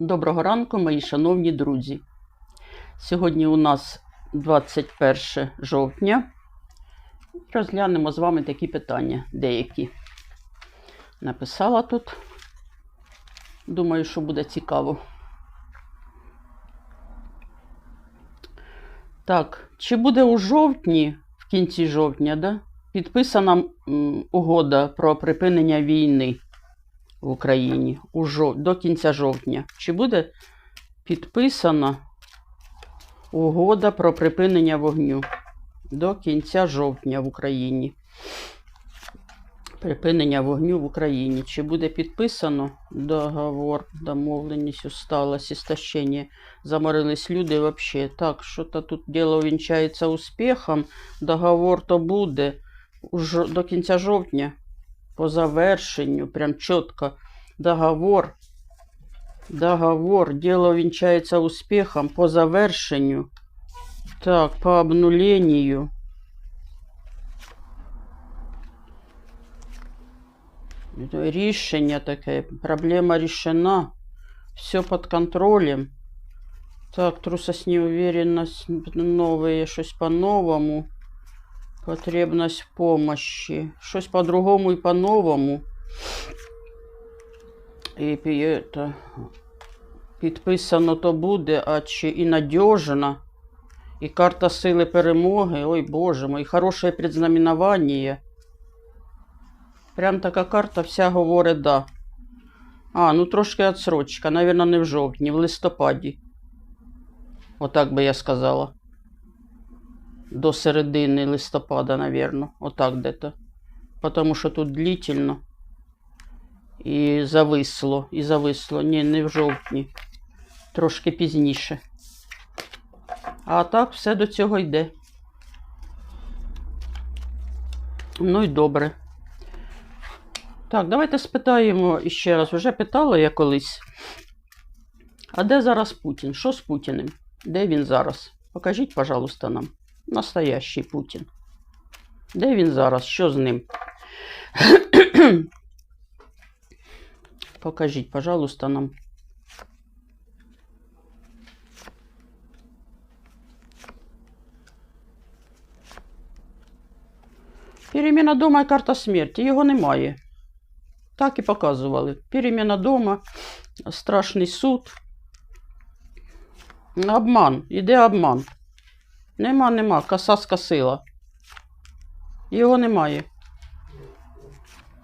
Доброго ранку, мої шановні друзі. Сьогодні у нас 21 жовтня. Розглянемо з вами такі питання деякі. Написала тут. Думаю, що буде цікаво. Так, чи буде у жовтні, в кінці жовтня, да, підписана угода про припинення війни в Україні у жов... до кінця жовтня? Чи буде підписана угода про припинення вогню до кінця жовтня в Україні? Припинення вогню в Україні. Чи буде підписано договор, домовленість усталость, істощення? Заморились люди вообще. Так, що-то тут діло вінчається успіхом. Договор то буде до кінця жовтня. По завершенню, прям чітко. Договор. Договор. Дело венчается успехом по завершенню. Так, по обнулению. Это Рішення таке. Проблема решена. Все под контролем. Так, трусость, неуверенность, новые, щось по-новому. Потребность помощи. Щось по-другому і по-новому. І это, підписано то буде, а чи і надежно. І карта сили перемоги. Ой, Боже мой, хорошее предзнаменование. Прям така карта вся говорить да. А, ну трошки отсрочка. Навірно, не в жовтні, в листопаді. Отак би я сказала. До середини листопада, навірно. Отак де-то. Потому що тут длительно. І зависло, і зависло. Ні, не в жовтні. Трошки пізніше. А так все до цього йде. Ну і добре. Так, давайте спитаємо іще раз. Вже питала я колись. А де зараз Путін? Що з Путіним? Де він зараз? Покажіть, пожалуйста, нам. Настоящий Путін. Де він зараз? Що з ним? Покажіть, пожалуйста, нам. Переміна дома і карта смерті. Його немає. Так і показували. Переміна дома, страшний суд. Обман. Іде обман. Нема, нема. Коса скосила. Його немає.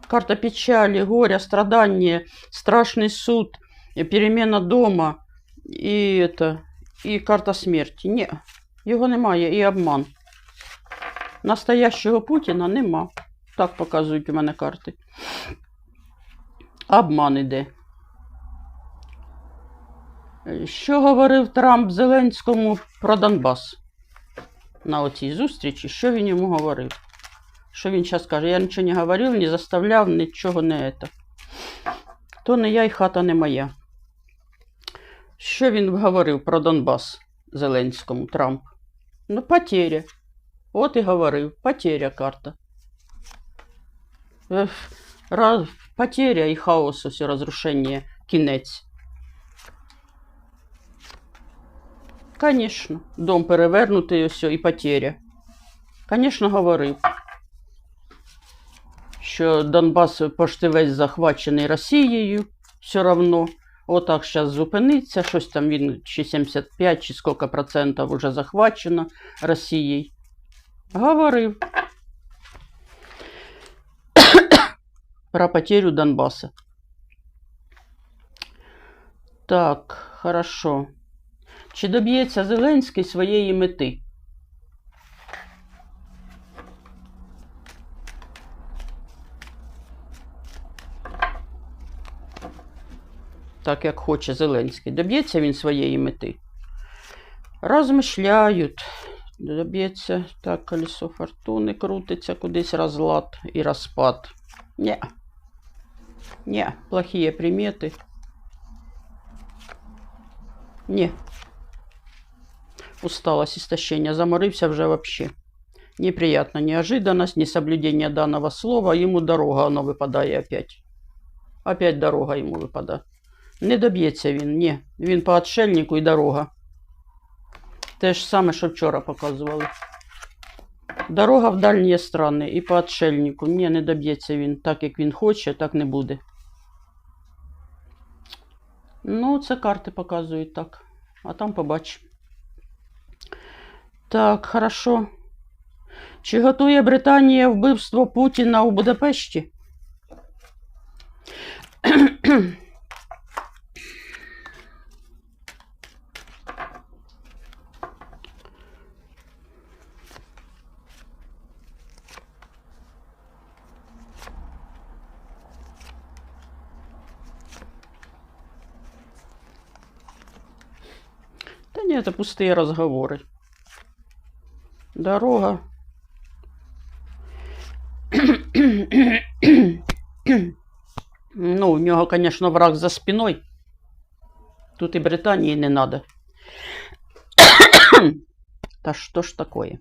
Карта печали, горя, страдания, страшный суд, перемена дома, і это, і карта смерті. Ні, його немає, і обман. Настоящого Путіна нема. Так показують у мене карти. Обман іде. Що говорив Трамп Зеленському про Донбас? На оцій зустрічі, що він йому говорив? Що він зараз каже? Я нічого не говорив, не заставляв, нічого не это. То не я і хата не моя. Що він говорив про Донбас Зеленському Трамп? Ну, потеря. От і говорив. Потеря карта. Раз, потеря і хаос, все розрушення, кінець. Конечно, дом перевернутий, ось і потеря. Конечно, говорив що Донбас почти весь захвачений Росією все равно. Отак зараз зупиниться, щось там він чи 75, чи скільки процентів вже захвачено Росією. Говорив про потерю Донбаса. Так, хорошо. Чи доб'ється Зеленський своєї мети? так як хоче Зеленський. Доб'ється він своєї мети. Розмишляють. Доб'ється так, колесо фортуни крутиться, кудись розлад і розпад. Ні. Ні, плохі примети. Ні. Усталость, истощение. Заморився вже вообще. Неприятно, неожиданность, несоблюдение данного слова. Ему дорога, оно выпадает опять. Опять дорога ему выпадает. Не доб'ється він, ні. Він по отшельнику і дорога. Те ж саме, що вчора показували. Дорога в дальні страни і по отшельнику. Ні, не доб'ється він. Так як він хоче, так не буде. Ну, це карти показують так. А там побачимо. Так, хорошо. Чи готує Британія вбивство Путіна у Будапешті? Да нет, это пустые разговоры. Дорога. Ну, у нього, конечно, враг за спиной. Тут и Британии не надо. Та что ж такое?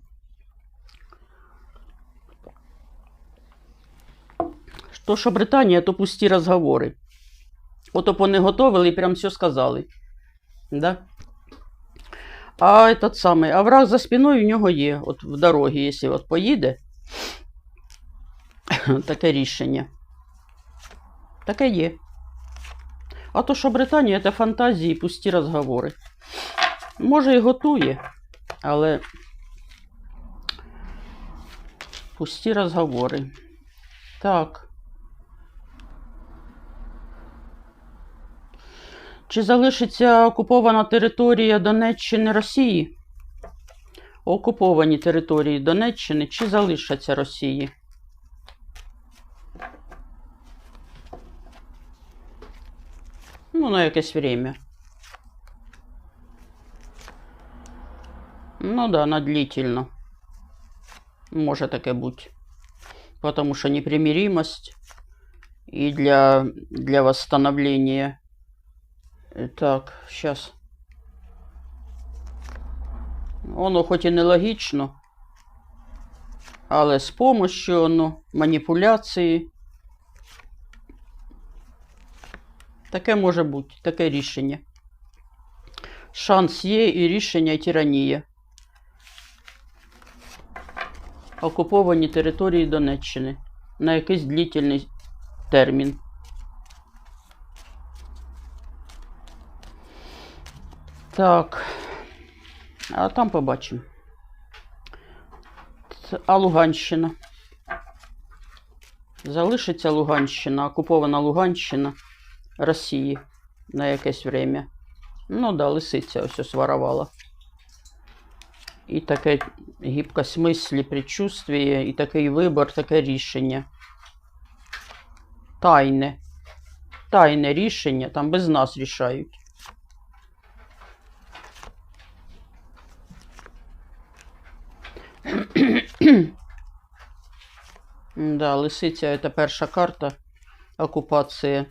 Что що Британія, то пусті розговори. Ото вони готовили і прям все сказали. Да? А этот самий, а враг за спиною в нього є. От в дорогі, якщо от поїде, таке рішення. Таке є. А то, що Британія це фантазії, пусті розговори. Може і готує, але пусті розговори. Так. Чи залишиться окупована територія Донеччини Росії? Окуповані території Донеччини чи залишаться Росії? Ну, на якесь время. Ну да, на длительно. Може таке бути. Потому что непримиримость и для, для восстановления Так, сейчас. Воно хоч і нелогічно, але з помощью ну, маніпуляції. Таке може бути, таке рішення. Шанс є і рішення тиранія. Окуповані території Донеччини на якийсь длительний термін. Так. А там побачимо. А Луганщина. Залишиться Луганщина, окупована Луганщина Росії на якесь время. Ну да, лисиця ось своровала. І таке гібкость мислі, предчувствие, і такий вибор, таке рішення. Тайне. Тайне рішення, там без нас рішають. Да, лисиця це перша карта окупації.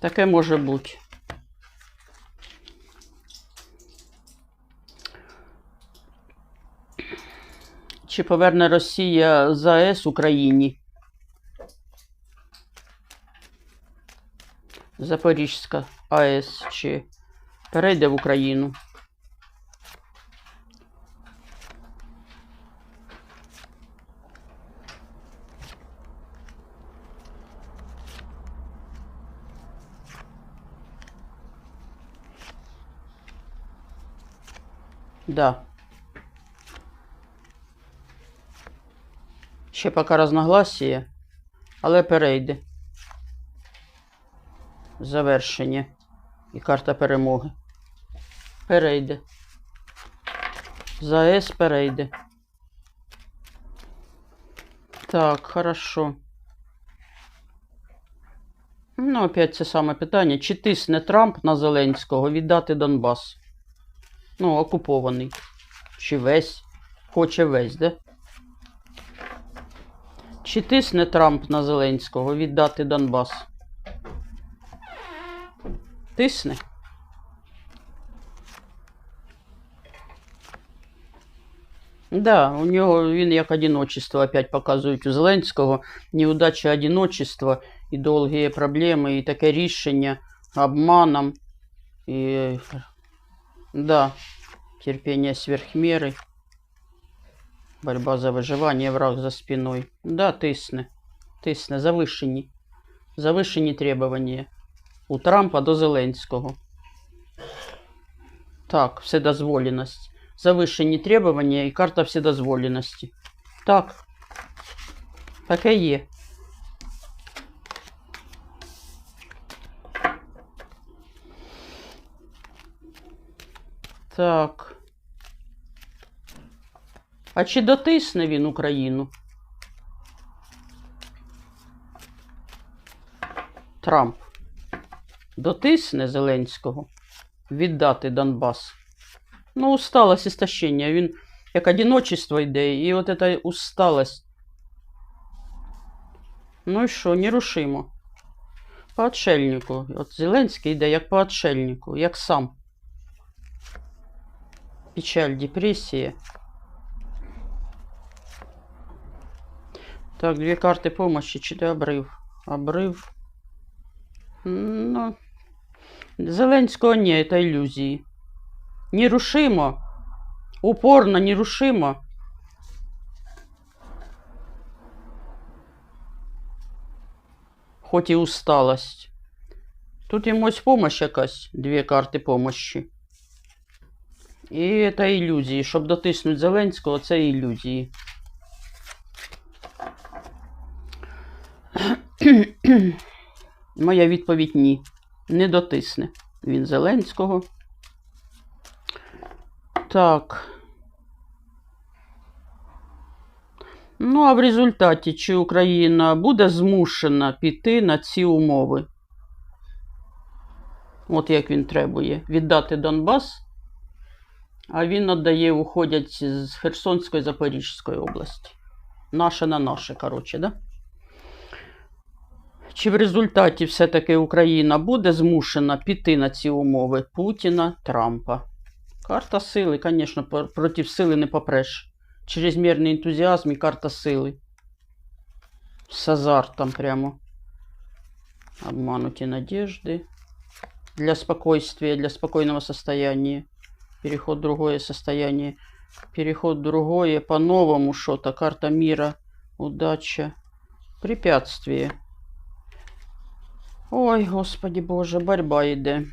Таке може бути. Чи поверне Росія ЗАЕС Україні? Запорізька АЕС чи перейде в Україну? Да. Ще поки розногласія, але перейде. Завершення. І карта перемоги. Перейде. ЗАЕС перейде. Так, хорошо. Ну, опять це саме питання. Чи тисне Трамп на Зеленського віддати Донбас? Ну, окупований. Чи весь? Хоче весь, де? Чи тисне Трамп на Зеленського віддати Донбас? Тисне? Да, у нього він як одиночество опять показують у Зеленського. Неудача одиночества і довгі проблеми, і таке рішення обманом. І, да, терпение сверх меры. Борьба за выживание, враг за спиной. Да, тисне. Тисне, завишені. Завишені требування. У Трампа до Зеленського. Так, вседозволеність. Завишені требування і карта вседозволеності. Так. Таке є. Так. А чи дотисне він Україну? Трамп дотисне Зеленського віддати Донбас. Ну, усталость істощення. Він як одиночество йде, і от эта усталость. Ну і що, нерушимо. По отшельнику. От Зеленський йде як по отшельнику, як сам. Печаль, депрессия. Так, две карты помощи, читай обрыв. Обрыв. Ну, Зеленського ні, это ілюзії. Нерушимо. Упорно, нерушимо. Хоть і усталость. Тут ось помощь якась, дві карти помощі. І це ілюзії. Щоб дотиснути Зеленського, це ілюзії. Моя відповідь ні. Не дотисне він Зеленського. Так. Ну, а в результаті, чи Україна буде змушена піти на ці умови? От як він требує віддати Донбас, а він віддає, уходять з Херсонської Запорізької області. Наше на наше, коротше, да? Чи в результаті все-таки Україна буде змушена піти на ці умови Путіна, Трампа? Карта сили, звісно, проти сили не попреш. Чрезмірний ентузіазм і карта сили. С азартом прямо. Обмануті надежды. Для спокойствия, для спокойного состояния. Переход в другое состояние. Переход в другое, по-новому что-то. Карта мира, удача, препятствие. Ой, Господи Боже, борьба йде.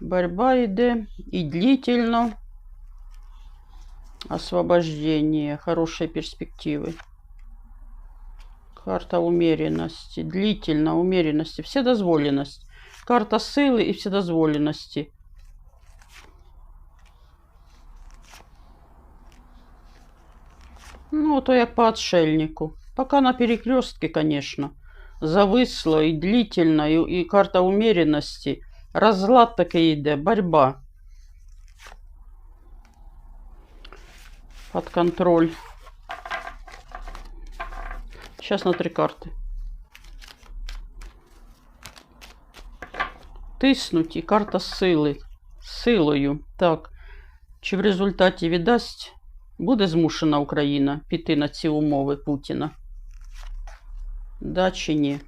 Борьба йде і длительно. Освобождение, хорошие перспективы. Карта умеренности, длительно умеренности, вседозволенность. Карта силы и вседозволенности. Ну, то як по отшельнику. Пока на перекрестке, конечно. Зависло и длительно, и карта умеренности. Разлад таки йде, борьба. Под контроль. Сейчас на три карти. Тиснуть і карта сили. Силою. Так. Чи в результаті віддасть, буде змушена Україна піти на ці умови Путіна? Да чи ні?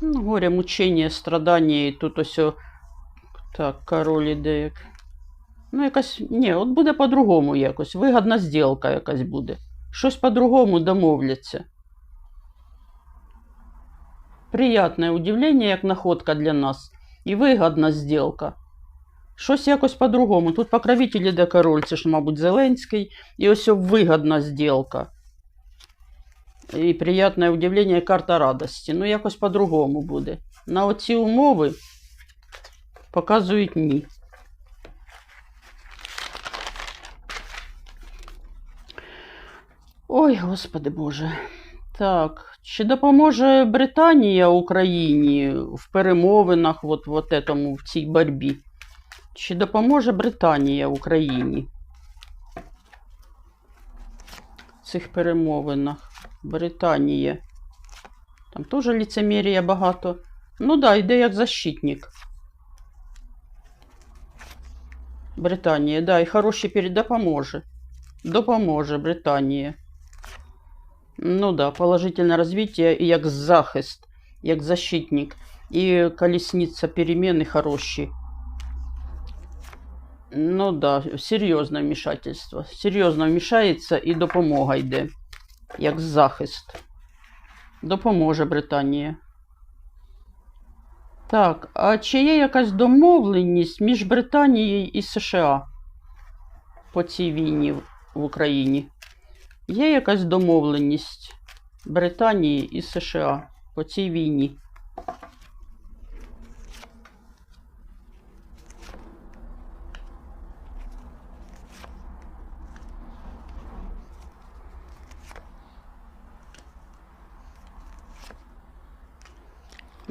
Ну, горе, мучення, страдання, і тут ось. о- Так, король іде. Ну, якась. Ні, от буде по-другому якось. Вигадна зділка якась буде. Щось по-другому домовляться. Приятне удивлення, як находка для нас. І вигадна зділка. Щось якось по-другому. Тут покровитель іде король, це ж, мабуть, Зеленський. І ось вигадна зділка. І приятне удивлення, і карта радості. Ну, якось по-другому буде. На оці умови показують ні. Ой, господи Боже. Так, чи допоможе Британія Україні в перемовинах, от, от этому, в цій боротьбі? Чи допоможе Британія Україні в цих перемовинах? Британія. Там теж ліцемірія багато. Ну да, йде як защитник. Британія, да, і хороші перед допоможе. Допоможе Британія. Ну да, положительне розвиття і як захист, як защитник. І колесниця переміни хороші. Ну да, серйозне вмішательство. Серйозно вмішається і допомога йде. Як захист. Допоможе Британія. Так, а чи є якась домовленість між Британією і США по цій війні в Україні? Є якась домовленість Британії і США по цій війні?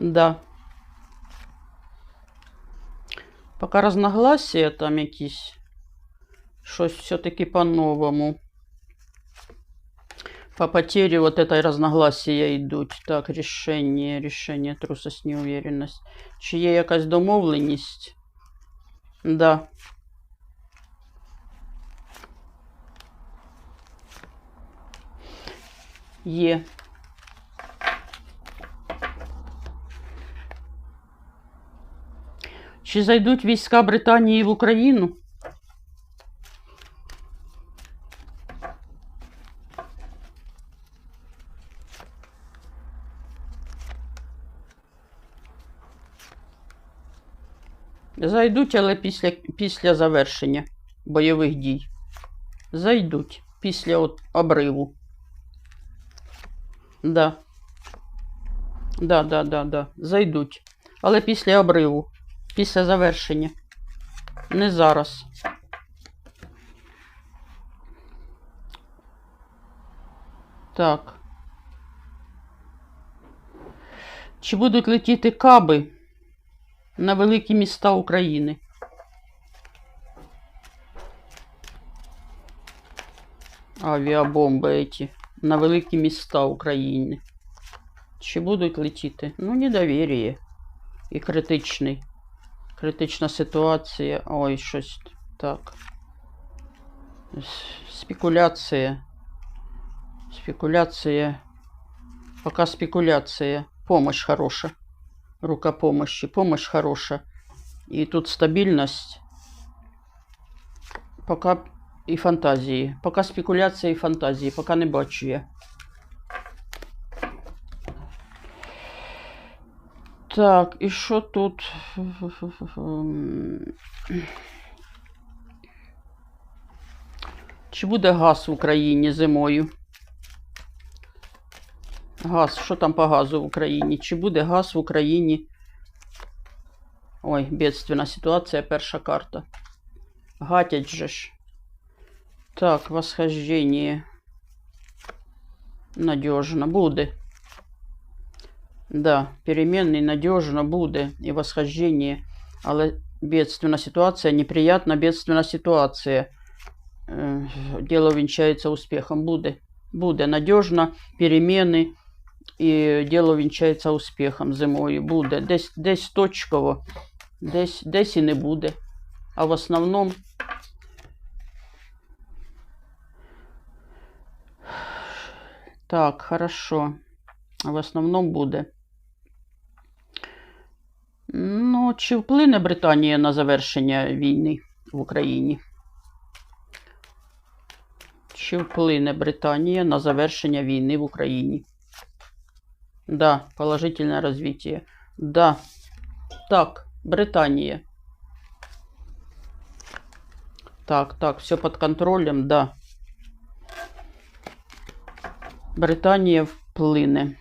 Да. Поки разногласия там якісь. Щось все-таки по-новому. По потере вот этой разногласия йдуть. Так, рішення, рішення, трусость, неуверенность. Чи є якась домовленість? Да. Є. Чи зайдуть війська Британії в Україну? Зайдуть, але після, після завершення бойових дій. Зайдуть після от обриву. Да. Да, да, да, да. Зайдуть. Але після обриву. Після завершення. Не зараз. Так. Чи будуть летіти каби на великі міста України? Авіабомби эти на великі міста України. Чи будуть летіти? Ну, недовір'я. І критичний. Критична ситуація. Ой, щось так. С- Спекуляція. Спекуляція. Пока спекуляція. Помощь хороша. Рука помощи. Помощь хороша. І тут стабільність. Пока і фантазії. Пока спекуляція і фантазії. Пока не бачу я. Так, і що тут? Чи буде газ в Україні зимою? Газ, що там по газу в Україні? Чи буде газ в Україні? Ой, бедственна ситуація, перша карта. Гатять же ж. Так, восхождение. Надежно буде. Да, переменний надежно буде і восхождение. Але бедственна ситуація, неприятна бедственна ситуація. Е, Дело вінчається успіхом. Буде. Буде надежно, переміни. І діло вінчається успіхом зимою. Буде. Десь, десь точково, десь, десь і не буде. А в основному Так, хорошо. В основному буде. Ну, чи вплине Британія на завершення війни в Україні? Чи вплине Британія на завершення війни в Україні? Да, положительное развитие. Да. Так, Британия. Так, так, все под контролем, да. Британія вплине.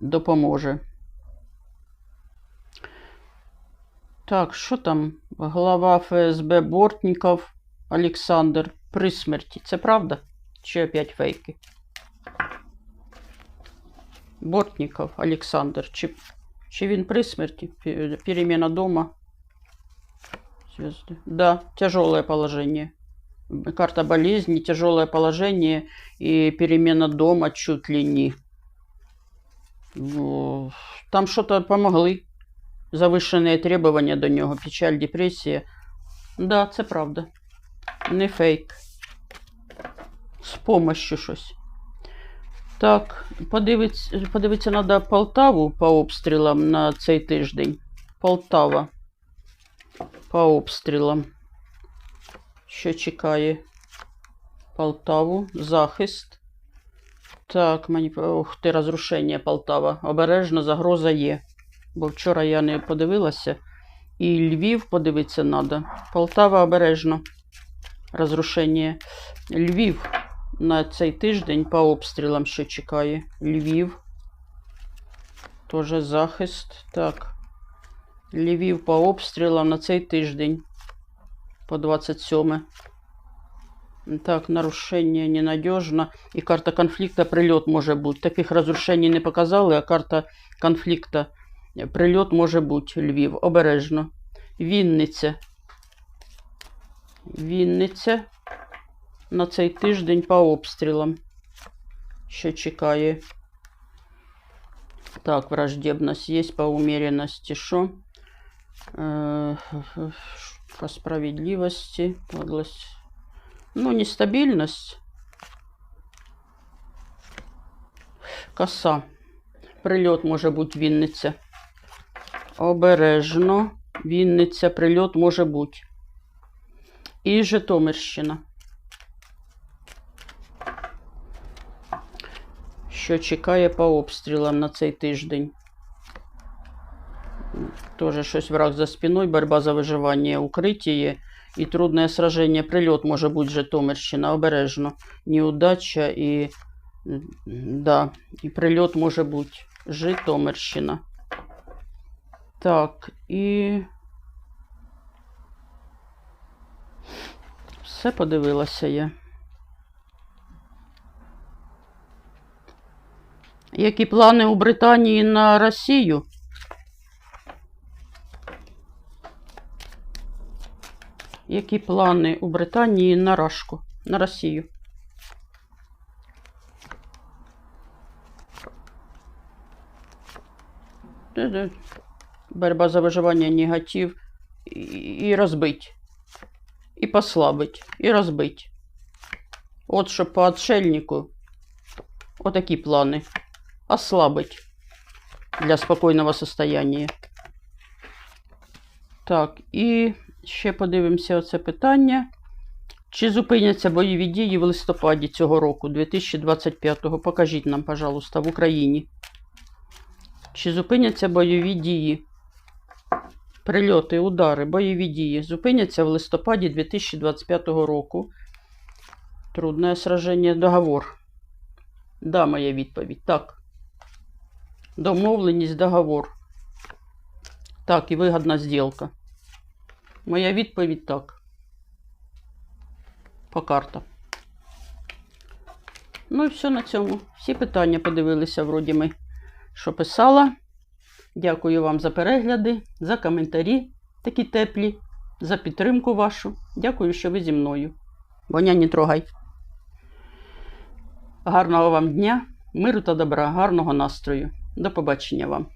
Допоможе. Так, що там? Глава ФСБ Бортніков Олександр при смерті. Це правда? Чи опять фейки? Бортніков Олександр. Чи, чи він при смерті? Пе- Перемена дома. Звезды. Да, тяжелое положение. Карта болезни, тяжелое положение и перемена дома чуть ли не. Ну, Там что-то помогли. Завышенные требования до него, печаль, депрессия. Да, це правда. Не фейк. З помощью щось. Так, подивиться, подивитися треба Полтаву по обстрілам на цей тиждень. Полтава. По обстрілам. Що чекає? Полтаву. Захист. Так, мені. Ох ти, розрушення Полтава. Обережно, загроза є. Бо вчора я не подивилася. І Львів подивитися треба. Полтава обережно. Розрушення. Львів на цей тиждень по обстрілам що чекає. Львів. Тоже захист. Так. Львів по обстрілам на цей тиждень. По 27. Так, нарушення ненадежно. І карта конфлікта прильот може бути. Таких розрушень не показали, а карта конфлікта прильот може бути. Львів. Обережно. Вінниця. Вінниця на цей тиждень по обстрілам. Що чекає? Так, враждебность есть по умеренности. Что? Э, По справедливости. Подлость. Ну, нестабильность. Коса. Прильот може бути Вінниця. Обережно. Вінниця, прильот може бути. І Житомирщина. Що чекає по обстрілам на цей тиждень? Тоже щось враг за спиною, борьба за виживання, укриття і трудне сраження. Прильот може бути Житомирщина, обережно. Неудача і, да, і прильот може бути Житомирщина. Так, і. Все подивилася я. Які плани у Британії на Росію? Які плани у Британії на Рашку, на Росію? Де-де. Борьба за виживання, негатив і, розбить. І послабить, і розбить. От що по отшельнику. Отакі плани. Ослабить для спокійного состояння. Так, і ще подивимося оце питання. Чи зупиняться бойові дії в листопаді цього року, 2025-го? Покажіть нам, пожалуйста, в Україні. Чи зупиняться бойові дії? Прильоти, удари, бойові дії зупиняться в листопаді 2025 року. Трудне сраження, договор. Да, моя відповідь. Так. Домовленість, договор. Так, і вигідна зділка. Моя відповідь так. По картам. Ну і все на цьому. Всі питання подивилися, вроді ми, що писала. Дякую вам за перегляди, за коментарі такі теплі, за підтримку вашу. Дякую, що ви зі мною. Боня, не трогай. Гарного вам дня, миру та добра, гарного настрою. До побачення вам.